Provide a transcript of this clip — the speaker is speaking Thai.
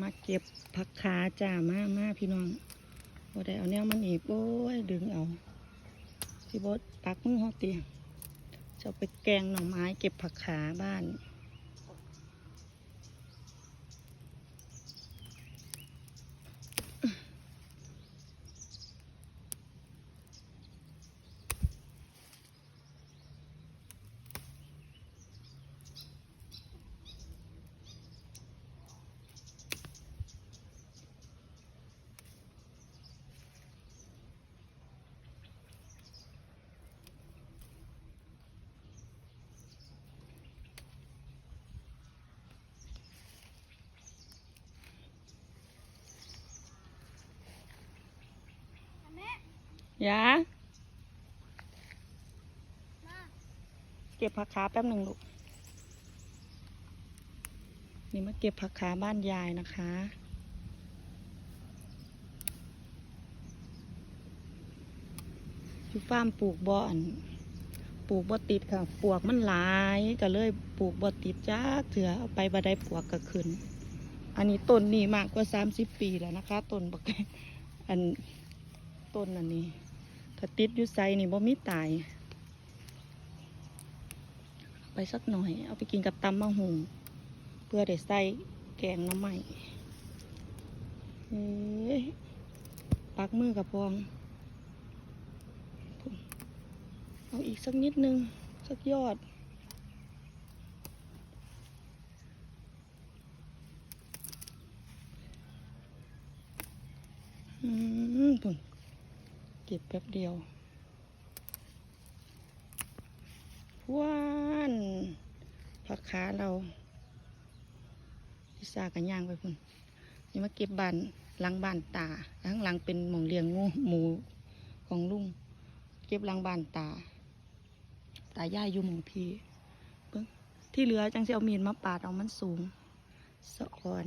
มาเก็บผักขาจ้ามามาพี่น้องบ่ได้เอาแนวมันอีกโอ้ยดึงเอา พี่บดปักมือหอเตียงจะไปแกงหน่อไม้เก็บผักขาบ้าน ยาเก็บผักขาแป๊บหนึ่งลูก นี่มาเก็บผักขาบ้านยายนะคะ อยู่ฟาร์มปลูกบ่อนปลูกบ่ติดค่ะปวกมันหลายก็เลยปลูกบ่ติดจ้าเถื่อเอาไปบ่ได้ปวกก็ขึ้น อันนี้ต้นนี่มากกว่าสามสิบปีแล้วนะคะ ต้นบักอันต้นอันนี้ ถ้าติดอยู่ไซนี่บ่มีตาย ไปสักหน่อย เอาไปกินกับตำมะฮุงเพื่อได้ใส่แกงน้ำใหม่เอ้ยปักมือกับพอง เอาอีกสักนิดนึง สักยอดอืมปุ่น เก็บแป๊บเดียวว้านผักขาเราพิซากันย่างไปพุ่นนี่มาเก็บบานหลังบานตาข้างหลังเป็นหมองเลี้ยงงูหมูของลุง เก็บหลังบานตา ตาย่ายอยู่หมองพี่ที่เหลือจังสิเอามีดมาปาดเอามันสูงสะอ่อน